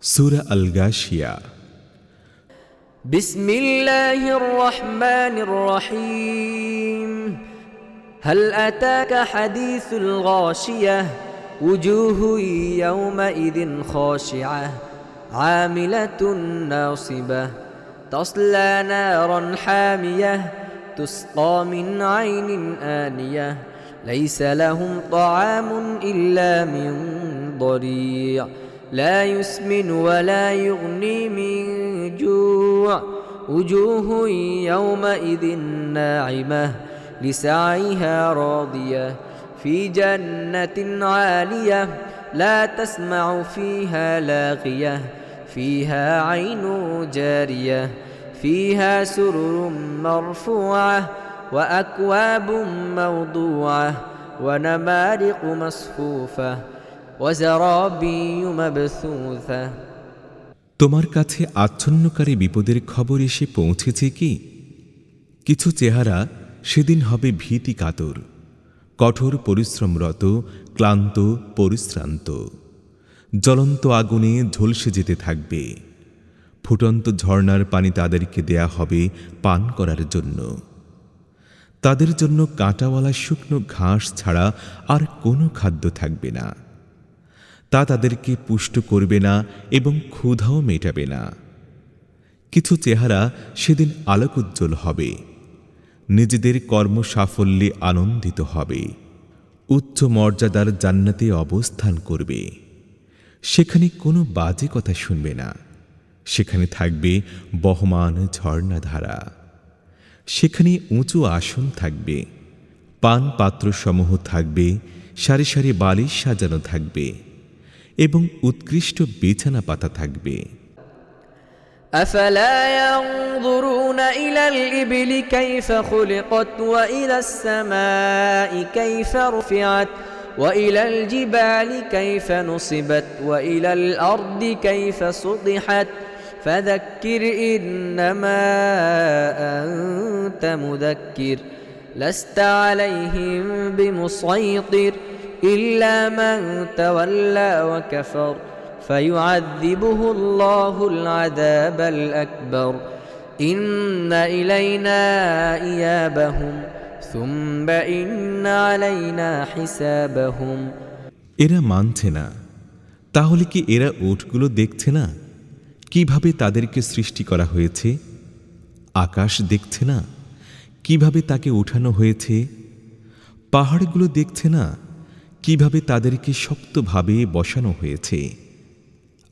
سورة الغاشية. بسم الله الرحمن الرحيم. هل أتاك حديث الغاشية؟ وجوه يومئذ خاشعة عاملة ناصبة. تصلى نارا حامية تسقى من عين آنية. ليس لهم طعام إلا من ضريع. لا يسمن ولا يغني من جوع. وجوه يومئذ ناعمة لسعيها راضية في جنة عالية لا تسمع فيها لاغية. فيها عين جارية فيها سرر مرفوعة وأكواب موضوعة ونمارق مبثوثة তোমার কাছে আচ্ছন্নকারী বিপদের খবর এসে পৌঁছেছে কি? কিছু চেহারা সেদিন হবে ভীতি কাতর, কঠোর পরিশ্রমরত, ক্লান্ত, পরিশ্রান্ত। জ্বলন্ত আগুনে ঝলসে যেতে থাকবে। ফুটন্ত ঝর্নার পানি তাদেরকে দেয়া হবে পান করার জন্য। তাদের জন্য কাঁটাওয়ালা শুকনো ঘাস ছাড়া আর কোনো খাদ্য থাকবে না। তা তাদেরকে পুষ্ট করবে না এবং ক্ষুধাও মেটাবে না। কিছু চেহারা সেদিন আলোকোজ্জ্বল হবে। নিজেদের কর্ম সাফল্যে আনন্দিত হবে। উচ্চ মর্যাদার জান্নাতে অবস্থান করবে। সেখানে কোনো বাজে কথা শুনবে না। সেখানে থাকবে বহমান ঝর্ণাধারা। সেখানে উঁচু আসন থাকবে। পান পাত্রসমূহ থাকবে। সারি সারি বালিশ সাজানো থাকবে। এবং উৎকৃষ্ট বিছানা পাতা থাকবে أفلا ينظرون إلى الإبل كيف خلقت وإلى السماء كيف رفعت وإلى الجبال كيف نصبت وإلى الأرض كيف سطحت فذكر إنما أنت مذكر لست عليهم بمسيطر إلا من تولى وكفر فيعذبه الله العذاب الأكبر إن إلينا إيابهم ثم إن علينا حسابهم এরা মানছে না তাহলে কি এরা উটগুলো দেখছে না কিভাবে তাদেরকে সৃষ্টি করা হয়েছে আকাশ দেখছে না কিভাবে তাকে উঠানো হয়েছে পাহাড়গুলো দেখছে না কীভাবে তাদেরকে শক্তভাবে বসানো হয়েছে?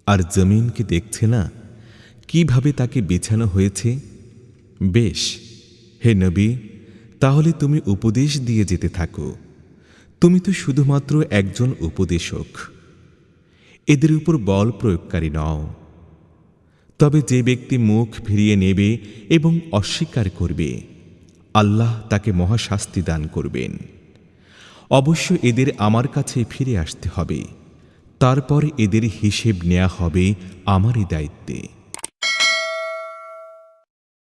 আর জমিনকে দেখছে না? কীভাবে তাকে বিছানো হয়েছে? বেশ, হে নবী, তাহলে তুমি উপদেশ দিয়ে যেতে থাকো। তুমি তো শুধুমাত্র একজন উপদেশক। এদের উপর বল প্রয়োগকারী নও। তবে যে ব্যক্তি মুখ ফিরিয়ে নেবে এবং অস্বীকার করবে, আল্লাহ তাকে মহাশাস্তি দান করবেন। অবশ্য এদের আমার কাছে ফিরে আসতে হবে। তারপর এদের হিসেব নেওয়া হবে আমারই দায়িত্বে।